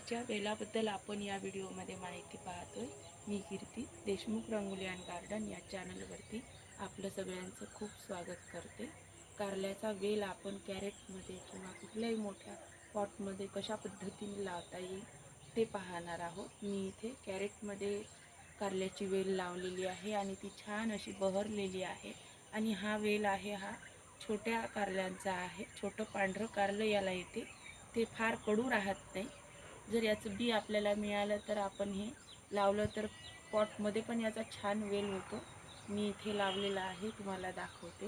कारल्याच्या वेलाबद्दल आपण या व्हिडिओमध्ये माहिती पाहतोय. मी कीर्ती देशमुख रंगोली अँड गार्डन या चॅनलवरती आपलं सगळ्यांचं खूप स्वागत करते. कारल्याचा वेल आपण कॅरेटमध्ये किंवा कुठल्याही मोठ्या पॉटमध्ये कशा पद्धतीने लावता येईल ते पाहणार आहोत. मी इथे कॅरेटमध्ये कारल्याची वेल लावलेली आहे आणि ती छान अशी बहरलेली आहे आणि हा वेल आहे हा छोट्या कारल्यांचा आहे. छोटं पांढरं कारलं याला येते. ते फार कडू राहत नाही. जर याचं बी आपल्याला मिळालं तर आपण हे लावलं तर पॉटमध्ये पण याचा छान वेल होतो. मी इथे लावलेला आहे तुम्हाला दाखवते.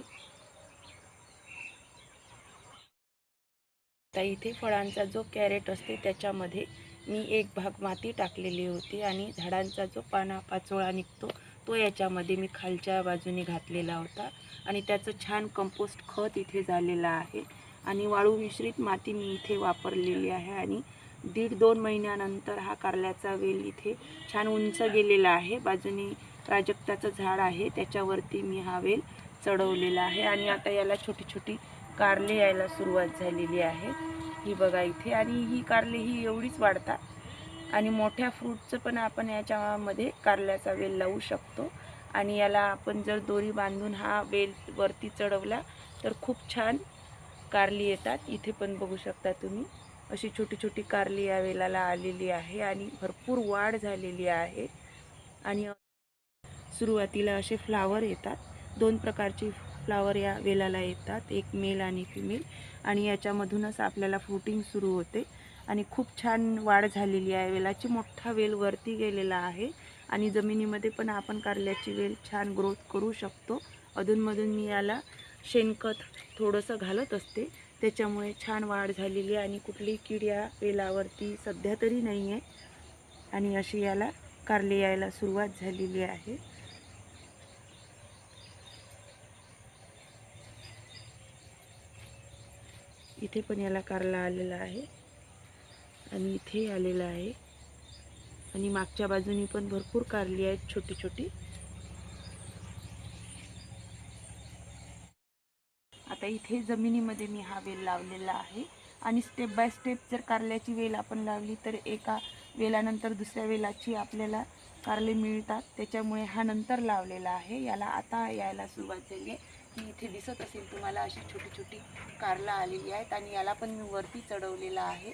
आता इथे फळांचा जो कॅरेट असते त्याच्यामध्ये मी एक भाग माती टाकलेली होती आणि झाडांचा जो पाना पाचोळा निघतो तो याच्यामध्ये मी खालच्या बाजूने घातलेला होता. आणि त्याचं छान कंपोस्ट खत इथे झालेलं आहे. आणि वाळू मिश्रित माती मी इथे वापरलेली आहे आणि दीड दोन महिन्यानंतर हा कारल्याचा वेल इथे छान उंच गेलेला आहे. बाजूनी प्राजक्ताचं झाड आहे. त्याच्यावरती मी हा वेल चढवलेला आहे. आणि आता याला छोटी छोटी कारले यायला सुरुवात झालेली आहे. ही बघा इथे. आणि ही कारले ही एवढीच वाढतात. आणि मोठ्या फ्रूटचं पण आपण याच्यामध्ये कारल्याचा वेल लावू शकतो. आणि याला आपण जर दोरी बांधून हा वेल वरती चढवला तर खूप छान कारली येतात. इथे पण बघू शकता तुम्ही. अशी छोटी छोटी कारली या वेलाला आलेली आहे आणि भरपूर वाढ झालेली आहे. आणि सुरुवातीला असे फ्लावर येतात. दोन प्रकारचे फ्लावर या वेलाला येतात. एक मेल आणि फिमेल. आणि याच्यामधूनच आपल्याला फ्रुटिंग सुरू होते. आणि खूप छान वाढ झालेली आहे. वेलाची मोठा वेल वरती गेलेला आहे. आणि जमिनीमध्ये पण आपण कारल्याची वेल छान ग्रोथ करू शकतो. अधूनमधून मी याला शेणखत थोडंसं घालत असते. त्याच्यामुळे छान वाढ झालेली आहे आणि कुठली कीड या वेलावरती सध्या तरी नाही आहे. आणि अशी याला कारले यायला सुरुवात झालेली आहे. इथे पण याला कारला आलेला आहे. आणि इथे आलेला आहे. आणि मागच्या बाजूनी पण भरपूर कारली आहेत छोटी छोटी आता इथे जमिनीमध्ये मी हा वेल लावलेला आहे. आणि स्टेप बाय स्टेप जर कारल्याची वेल आपण लावली तर एका वेलानंतर दुसऱ्या वेलाची आपल्याला कारले मिळतात. त्याच्यामुळे हा नंतर लावलेला आहे. याला आता यायला सुरुवात झाली आहे. की इथे दिसत असेल तुम्हाला अशी छोटी छोटी कारला आलेली आहेत आणि याला पण मी वरती चढवलेला आहे.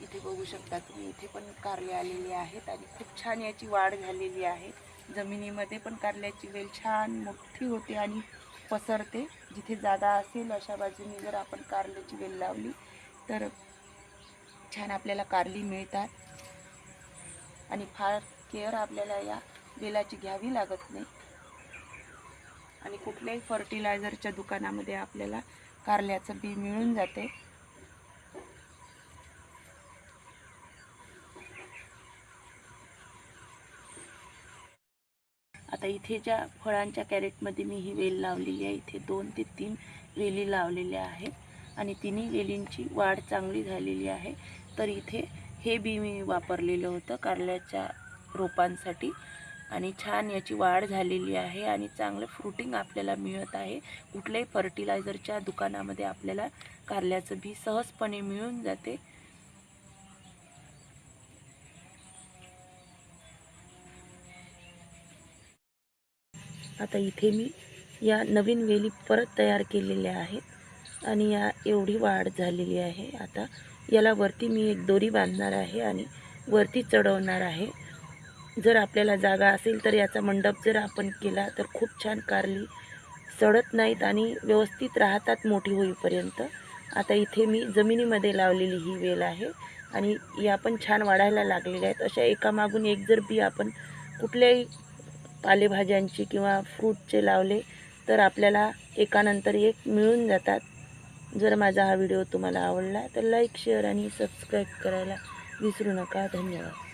इथे बघू शकता तुम्ही इथे पण कारले आलेले आहेत आणि खूप छान याची वाढ झालेली आहे. जमिनीमध्ये पण कारल्याची वेल छान मोठी होते आणि पसरते. जिथे जागा असेल अशा बाजूने जर आपण कारल्याची वेल लावली तर छान आपल्याला कारली मिळतात. आणि फार केअर आपल्याला या वेलाची घ्यावी लागत नाही. आणि कुठल्याही फर्टिलायझरच्या दुकानामध्ये आपल्याला कारल्याचं बी मिळून जाते. आता इथे ज्या फळांच्या कॅरेटमध्ये मी ही वेल लावलेली आहे इथे दोन ते तीन वेली लावलेल्या आहेत. आणि तिन्ही वेलींची वाढ चांगली झालेली आहे. तर इथे हे बी मी वापरलेलं होतं कारल्याच्या रोपांसाठी. आणि छान याची वाढ झालेली आहे आणि चांगलं फ्रुटिंग आपल्याला मिळत आहे. कुठल्याही फर्टिलायझरच्या दुकानामध्ये आपल्याला कारल्याचं बी सहजपणे मिळून जाते. आता इथे मी या नवीन वेली परत तयार केलेल्या आहेत आणि या एवढी वाढ झालेली आहे. आता याला वरती मी एक दोरी बांधणार आहे आणि वरती चढवणार आहे. जर आपल्याला जागा असेल तर याचा मंडप जर आपण केला तर खूप छान कारली सडत नाहीत आणि व्यवस्थित राहतात मोठी होईपर्यंत. आता इथे मी जमिनीमध्ये लावलेली ही वेल आहे आणि या पण छान वाढायला लागलेल्या आहेत. अशा एकामागून एक जर बी आपण कुठल्याही पालेभाज्यांची किंवा फ्रूटचे लावले तर आपल्याला एकानंतर एक मिळून जातात. जर माझा हा व्हिडिओ तुम्हाला आवडला तर लाईक शेअर आणि सबस्क्राईब करायला विसरू नका. धन्यवाद.